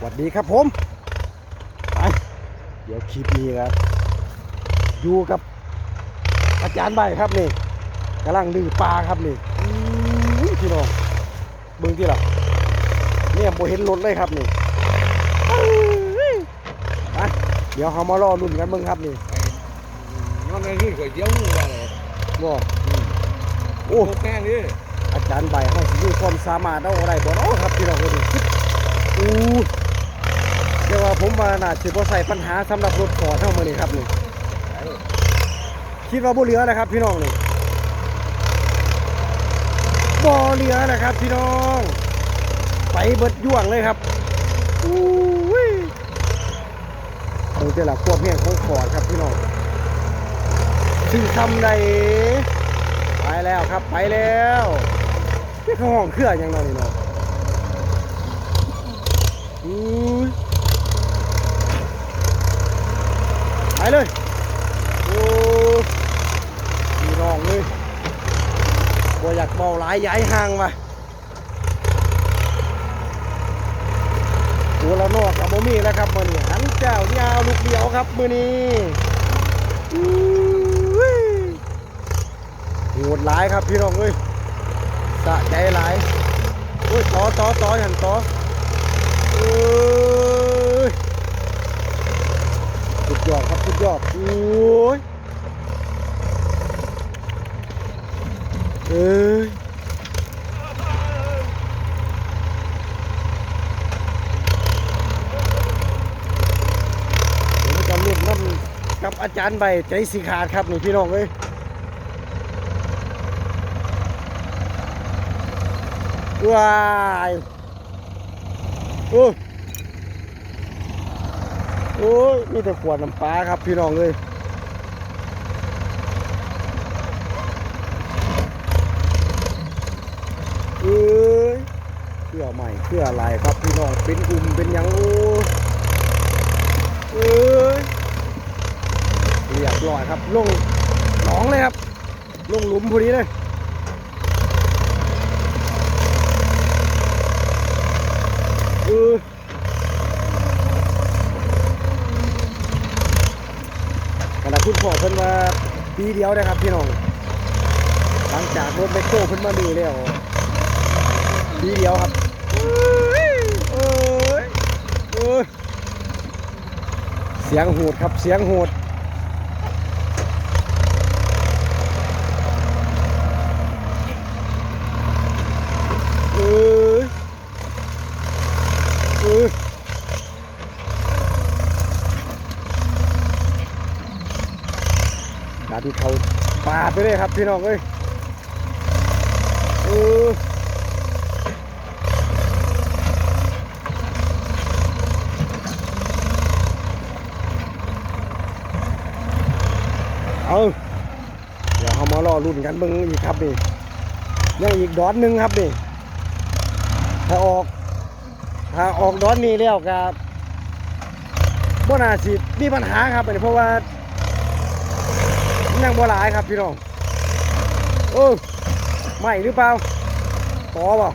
สวัสดีครับผมไปเดี๋ยวคลิปนี้ครับ อยู่กับอาจารย์ใบครับนี่กำลังดื้อปลาครับนี่อื้อพี่น้องเบิ่งที่หรอเนี่ยโบเห็นรถเลยครับนี่อื้อไปเดี๋ยวเขามารอรุ่นกันเบิ่งครับนี่นอนในที่ก๋วยเตี๋ยวนี่ว่าเลยบ่โอ้โอ้แป้งนี่อาจารย์ใบเขาสิมีความสามารถเอาอะไรบ่เนาะครับพี่น้องคนนี้อู้ เรียว่าผมว่าน่าสิบ่ใส่ปัญหาสำหรับรถฟอร์ดเท่ามื้อนี้ครับนี่คิดว่าบ่เหลือนะครับ พี่น้องนี่บ่เหลือนะครับ พี่น้อง ไปเบิดย่วงเลยครับอุ้ยดูแต่ละควบแห้งของฟอร์ดครับพี่น้องซึ่งทำได้ไปแล้วครับไปแล้วนี่เขาห้องเครื่องยังนอนนี่เนาะอุ้ยไปเลย โอ้พี่น้องเลยบ่อยาก เบาหลายย้ายห่างมาตัวละนอกกับบ่มีแล้วครับมือนี้หันเจ้ายาวลูกเดียวครับมือนี้โหดหลายครับพี่น้องเอ้ยสะใจหลายโอ้ยต่อต่อต่ออย่างต่อเอ้ยสุดยอดครับสุดยอดโอ้ย เอ้ยผมจะรุ่นน้ำกับอาจารย์ใบใจสีขาดครับนี่พี่น้องเอ้ยว้ายโอ้ยโอ้ยมีแต่ขวดน้ำปลาครับพี่น้องเอ้ย อ้ยเพื่อใหม่เพื่ออะไรครับพี่น้องเป็นกลุ่มเป็นยังโอ้เอ้ยเรียบร้อยครับลงหนองเลยครับ ลงหลุมพอดีเลยเออขณะคุณพ่อเพิ่นมาปีเดียวนะครับพี่น้องหลังจากรถแมคโคเพิ่นมาดีแล้ว ทีเดียวครับเอ้ยเอ้ยเสียงโหดครับเสียงโหดเอ้ยเอ้ยดันเขาปาดไปเลยครับพี่น้องเอ้ย เออเอาเดี๋ยวเขามารอรุ่น กันเบิ่งอีกครับนี่ยังอีกดอนหนึ่งครับนี่ถ้าออกถ้าออกดอนนี้แล้วกับบ่น่าสิมีปัญหาครับอันนี้เพราะว่ายังบ่หลายครับพี่น้องเออไม่หรือเปล่าต่อเปล่า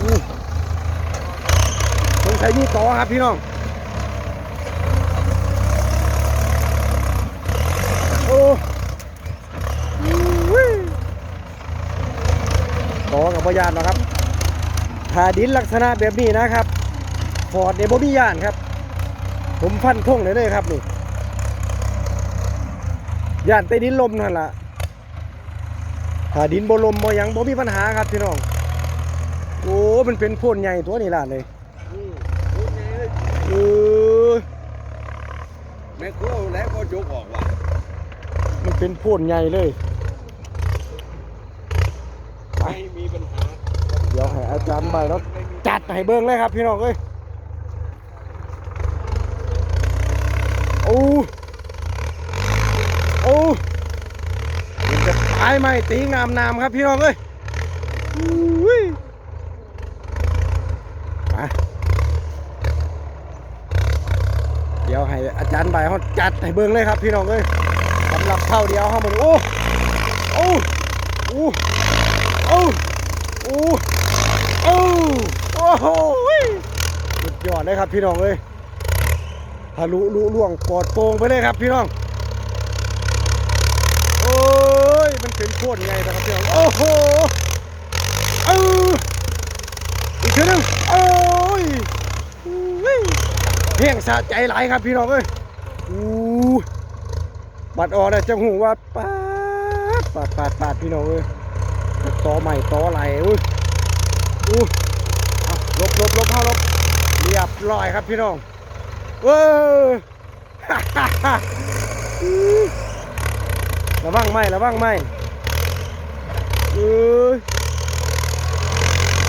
อู้สงสัยมีต่อครับพี่น้องโอ้ยต่อ กับพยานนะครับถ้าดินลักษณะแบบนี้นะครับฟอร์ดเนี่ยบ่มียานครับ ผมฟันทงเลยเลยครับนี่ยานใต้ดินลมนั่นล่ะถ้าดินบ่ลมบ่หยังบ่มีปัญหาครับพี่น้องโอ้มันเป็นโพ่นใหญ่ตัวนี้ล่ะเลยอืมพูดไงเลยเออแม่ครัวแล้วก็ยกออกว่ะมันเป็นโพ่นใหญ่เลยไม่มีปัญหา เดี๋ยวให้อาจารย์ใบแล้วจัดให้เบิ่งเลยครับพี่น้องเอ้ยโอ้โอ้มันจะตายไหมตีงามนามครับพี่น้องเอ้ยอุ้ยมาเดี๋ยวให้อาจารย์ใบเขาจัดให้เบิ่งเลยครับพี่น้องเอ้ยสำหรับเท่าเดียวเขาหมดโอ้โอ้โอ้ โอ้โอ้โอ้โอ้โหเลยครับพี่น้องเอ้ยทะลุลุล่วงปลอดโปร่งไปเลยครับพี่น้อง โอ้ย มันเป็นโคตรไงนะครับพี่น้อง โอ้โหเอออีกทีหนึงโอ้ยเพียงสะใจหลายครับพี่น้องเอ้ยอู้บัดออกนะจังหูว่าปาดปาดปาดปาดพี่น้องเอ้ย ต่อใหม่ต่อไหลอุ้ยอู้เอาลบลบลบเข้าลบเรียบร้อยครับพี่น้องเว้ยระวังไหมระวังไหมเอ้ย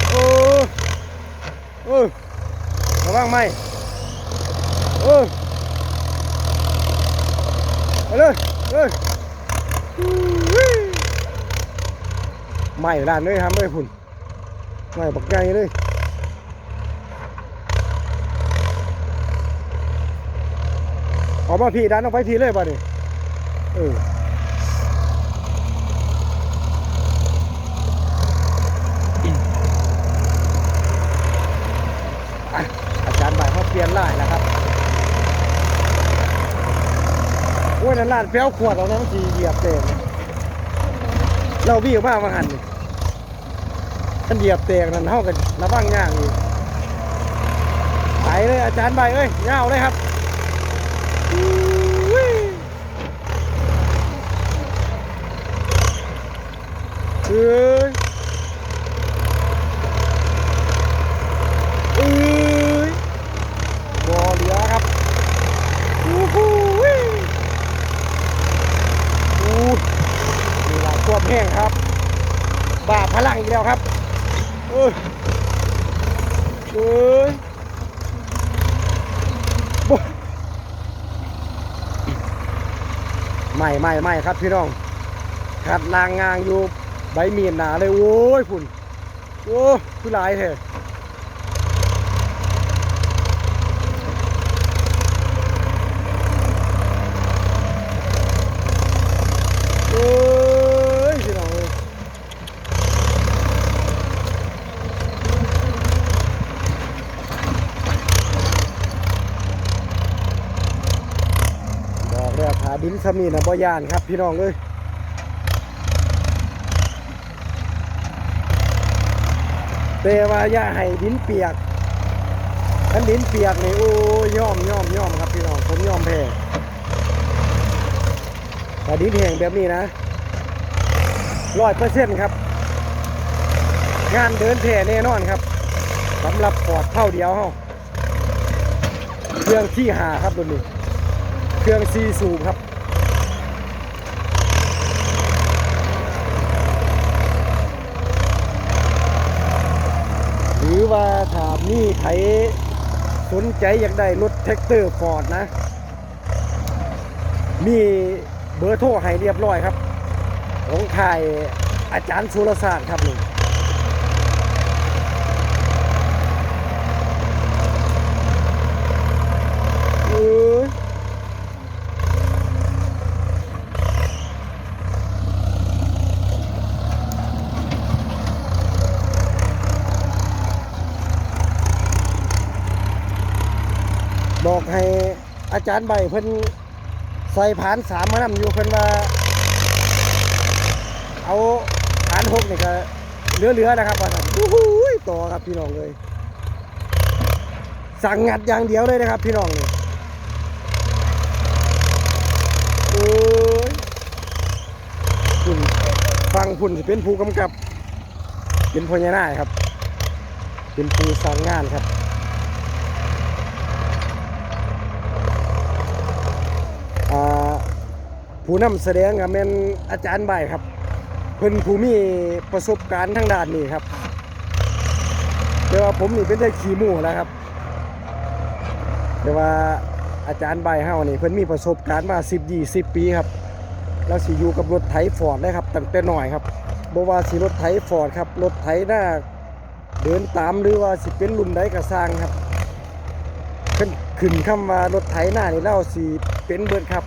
โอ้เออระวังไหมเออเอาเลยเอ้ย ไหม่ด้านเลยทำเลยพุ่นไหม่บักใหญ่เลยออกมาพี่ด้านออกไปทีเลยบ่เนี่เอออาจารย์บายเขาเปลี่ยนไล่แล้วครับโอ้ยนั่นลาดเปี้ยวขวดเอาน้ำสีเหยียบเต็มเราวิ่งมามาหันนี่ ท่านเหยียบเตงนั่นเท่ากันระวังย่างอยู่ไปเลยอาจารย์ใบเอ้ยย่าวเลยครับอุ้ยเอ้ย เอ้ยบ่เหลือครับอู้หูยอู้นี่แหละควบแห้งครับบาดพลังอีกแล้วครับเอ้ยเอ้ยบ่ ไม่ไม่ไม่ครับพี่น้องขัดลางงางอยู่ใบมีดหนาเลยโอ้ยฝุ่นโอ้คือหลายเถอะ เอ้ยพี่น้องเอ้ยบอกแล้วขา ดินสมีนะบ่ยานครับพี่น้องเอ้ยแต่ว่าอย่าให้ดินเปียกอันดินเปียกนี่โอ้ยย่อมย่อมย่อมครับพี่น้องผมย่อมแพ้แต่ดินแห้งแบบนี้นะร้อยเปอร์เซ็นต์ครับ งานเดินแท่แน่นอนครับสำหรับปอดเท่าเดียวเฮาเครื่องที่หาครับตัวนี้ เครื่องซีสูบครับ หรือ ว่าถามีใครสนใจอยากได้รถแท็กเตอร์ฟอร์ดนะ มีเบอร์โทรให้เรียบร้อยครับ ของค่ายอาจารย์สุรศาสตร์ครับนี่เอ้ยบอกให้อา จารย์ใบเพิ่นใส่ผานสามมานำอยู่เพิ่นว่า เอาผานหกนี่ก็เหลือๆนะครับว่าซั่นโอ้โหต่อครับพี่น้องเลย สั่งงัดอย่างเดียวเลยนะครับ พี่น้องนี่โอ้ยคุณฟังคุณสิเป็นผู้กำกับ เป็นพญานาคครับ เป็นผู้สั่งงานครับ อ่า ผู้นำแสดงกับแม่นอาจารย์ใบครับ เพิ่นผู้มีประสบการณ์ทางด้านนี้ครับแต่ว่าผมนี่เป็นได้ขี่หมู่แล้วครับ แต่ว่าอาจารย์ใบเฮานี่เพิ่นมีประสบการณ์มา10 20 ปีครับแล้วสิอยู่กับรถไถฟอร์ดเลยครับตั้งแต่หน้อยครับบ่ว่าสิรถไถฟอร์ดครับรถไถหน้าเดินตามหรือว่าสิเป็นรุ่นใดก็สร้างครับขึ้นขึ้นคำว่ารถไถหน้านี่เล่าสีเป็นเบิดครับ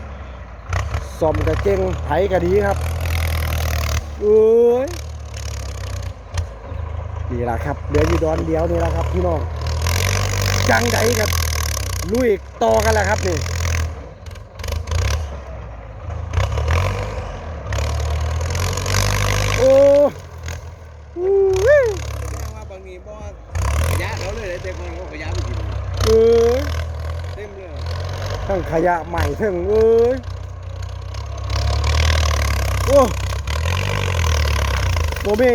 ซ่อมกระเจงไถกระดีครับเอ้ยนี่แหละครับเหลืออยู่ดอนเดียวนี่แหละครับพี่น้องจังใดกับลุยต่อกันแล้วครับนี่โอ้อู้หูแสดงว่าบางนี้บ่ว่าขยะเขาเลยแต่คนเขาขยะไม่กินเออเต็มเลยทั้งขยะใหม่ทั้งเอ้ยโอ้โบมี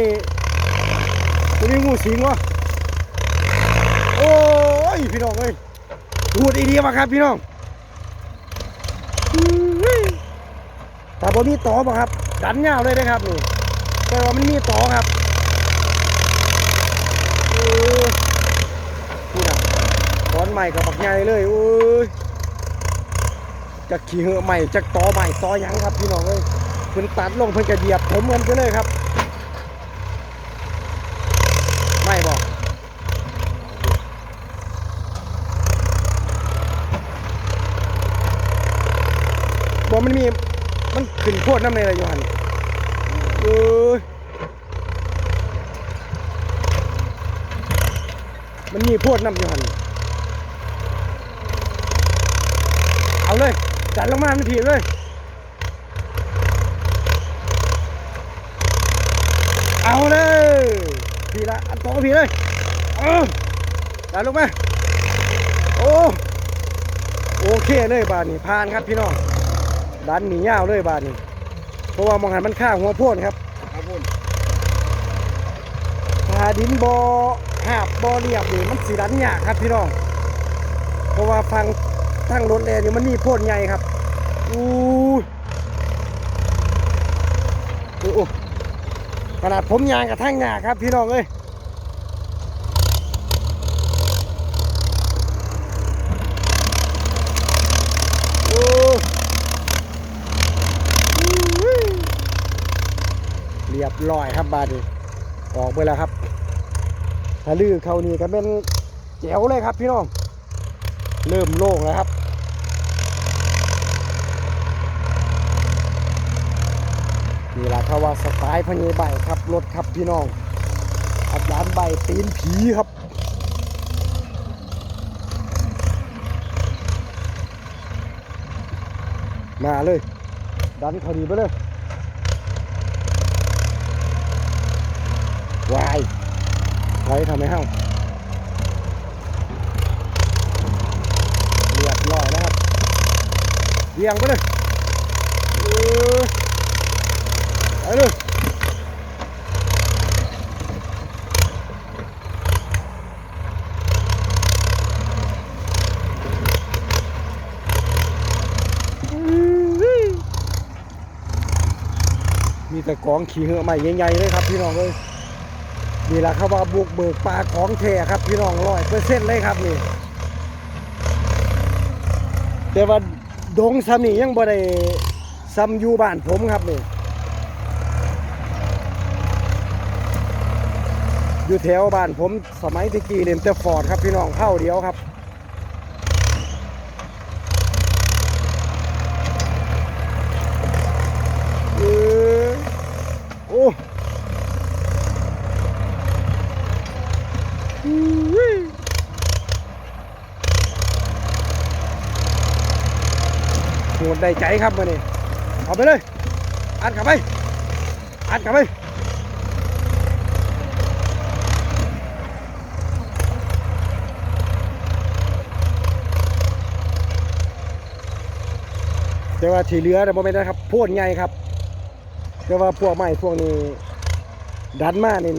โบมีงูสิงวะโอ้ยพี่น้องเอ้ยดูดอีดีมาครับพี่น้องอื้อแต่บ่มีต่อบ่ครับ ดันยาวเลยนะครับนี่แต่ว่ามันมีต่อครับเออพูดอะตอนใหม่กับบักใหญ่เลยโอ้ยจะขี่เหอใหม่จะต่อใหม่ต่อยังครับพี่น้องเอ้ย เพิ่นตัดลงเพิ่นกระเหยียบผมกันไปเลยครับ ไม่บอกบอกมันมีมันขึ้นโพดน้ำในอะไรอยู่หันเอ้ยมันมีโพดน้ำอยู่หันเอาเลยจัดลงมามันถีเลย เอาเลยผีละอันโตอผีเลยเออดันลงมาโอ้โอเคเลยบาทนี่ผ่านครับพี่น้องดันหนียาวเลยบาทนี่เพราะว่ามองหันมันข้างหัวพ่นครับครับพุ่นถ้าดินบอหาบบอเรียบนี่มันสีดันยากครับพี่น้องเพราะว่าฟังทางรถแลนี่มันมีพ่นใหญ่ครับอู้โอ้โอ้ข นาดผมยางกับทั้งหน้าครับพี่น้องเอ้ยเรียบร้อยครับบาดีออกไปแล้วครับถ้าลือเขานี่ก็เป็นแจ๋วเลยครับพี่น้อง เริ่มโล่งแล้วครับ นี่แหละคว่าสไตล์พญใบครับรถครับพี่น้องอาจารย์ใบตีนผีครับมาเลย ดันเขาดีไปเลยวายไว้ทำไมเฮ้าเรียบร้อยแล้วครับเรียงไปเลย เออไปเลยอื้อมีแต่กองขี่เหอะใหม่ใหญ่ๆเลยครับพี่น้องเลยนี่แหละครับว่าบุกเบิกปลาของแท้ครับพี่น้องร้อยเปอร์เซ็นต์เลยครับนี่แต่ว่าดงซ้ำนี่ยังบ่ได้ซ้ำอยู่บ้านผมครับนี่ อยู่แถวบ้านผมสมัยตะกี้เล่นแต่ฟอร์ดครับพี่น้องเข้าเดียวครับเออโอ้โหดได้ใจครับมาเนี่เอาไปเลย อัดกลับไป อัดกลับไป แต่ว่าที่เหลือแต่โมเมนต์นะครับโพดใหญ่ครับ แต่ว่าพวกใหม่พวกนี้ดันมานี่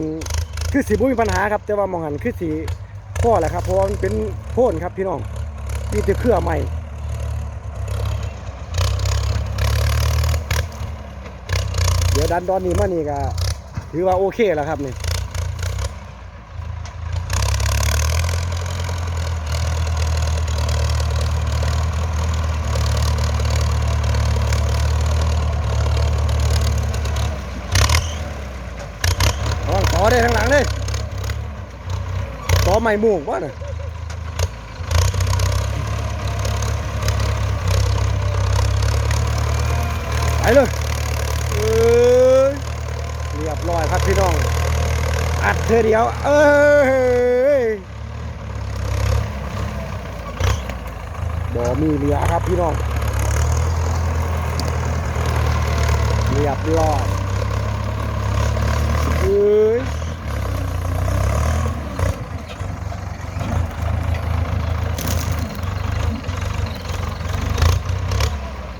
คือสีบุมีปัญหาครับ แต่ว่ามองหันคือสีพ่อแหละครับ เพราะว่ามันเป็นโพ่นครับพี่น้องมีแต่เครือใหม่เดี๋ยวดันดอนนี้มานี่ก็ถือว่าโอเคแล้วครับนี่ระวังต่ อได้ทางหลังเลยต่อใหม่หมูกวะน่ะไปเลยเอ้ยเรียบร้อยครับพี่น้อง อัดเธอเดียว เอ้ยบ่มีเหลือครับพี่น้อง เรียบร้อย เอ้ย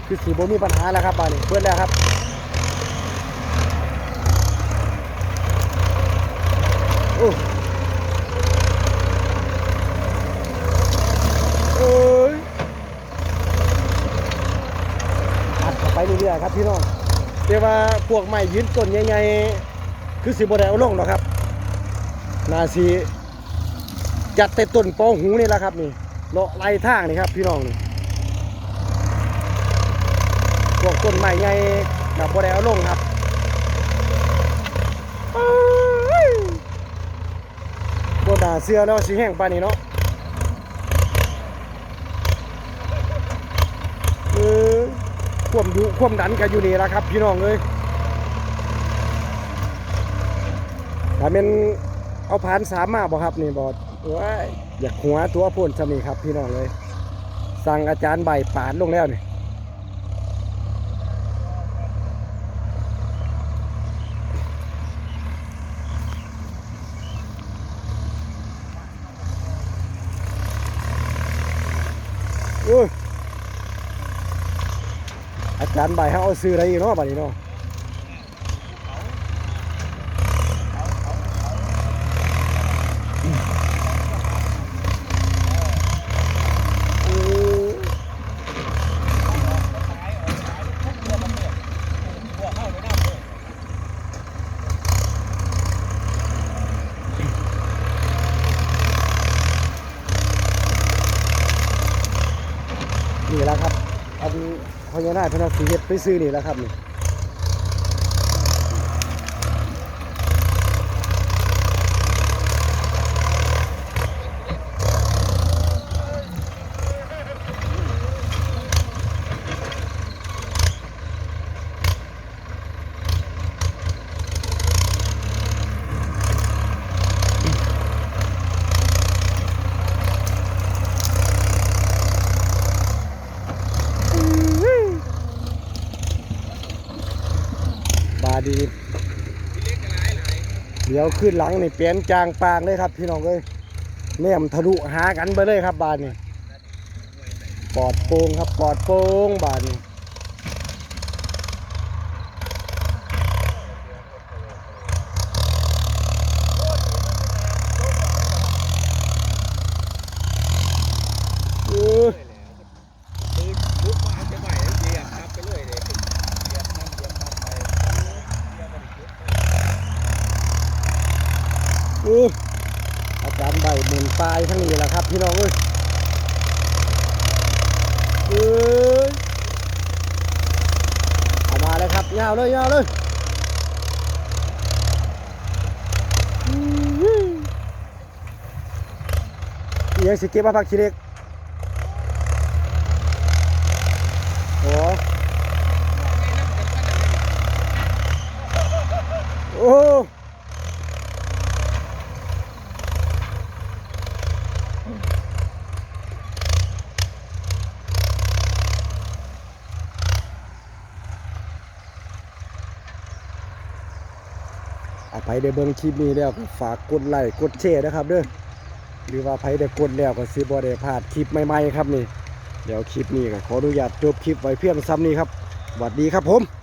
คือสีบ่มีปัญหาแล้วครับบ้านนี้เปิดแล้วครับโอ้ยอัดไปเรื่อยๆครับพี่น้องแต่ว่าพวกไม้ยืนต้นใหญ่ๆ คือสิบ่ได้เอาลงหรอกครับนาสีจัดแต่ต้นปองหูนี่แหละครับนี่เลาะไล่ทางนี่ครับพี่น้องนี่พวกต้นไม้ใหญ่แบบบ่ได้เอาลงครับเอ้ยบ่น่าเชื่อเนาะสิแห้งปานนี้เนาะเออควมดุควมดันกันอยู่นี่ละครับ พี่น้องเอ้ย ถ้าเป็นเอาผ่านสามมาบ่ครับนี่บอดว้ายอยากหัวตัวพ่นซะนี่ครับพี่น้องเลย สั่งอาจารย์ใบปานลงแล้วนี่อ้ยอาจารย์ใบเขาเอาซื้ออะไรอีกเนาะบัดนี้เนาะโอ้นี่แหละครับ อัน พญานาคพนาสีเห็ดไปซื้อนี่แหละครับนี่บาดีเดี๋ยวขึ้นหลังนี่เปลี่ยนจางปางเลยครับพี่น้องเอ้ยแนมทะลุหากันไปเลยครับบานนี่ปลอดโปร่งครับปลอดโปร่งบานนี่เออ คือลุกมาจะไหวเหยียบครับไปเรื่อยเลยเหยียบน้ำเหยียบน้ำไป เอออาจารย์ใบ หมุนปลายทั้งนี้แหละครับ พี่น้องเอ้ยเอ้ยเอามาเลยครับยาวเลยยาวเลยยังสิเก็บมาพักทีเล็กโอ้โอ้ เอาไป ได้เบิ่งคลิปนี้แล้วก็ฝากกดไลค์กดแชร์นะครับเด้อหรือว่าไผได้กดแล้วก็สิบ่ได้พลาดคลิปใหม่ๆครับนี่ เดี๋ยวคลิปนี้ก็ขออนุญาตจบคลิปไว้เพียงซ้ำนี้ครับสวัสดีครับผม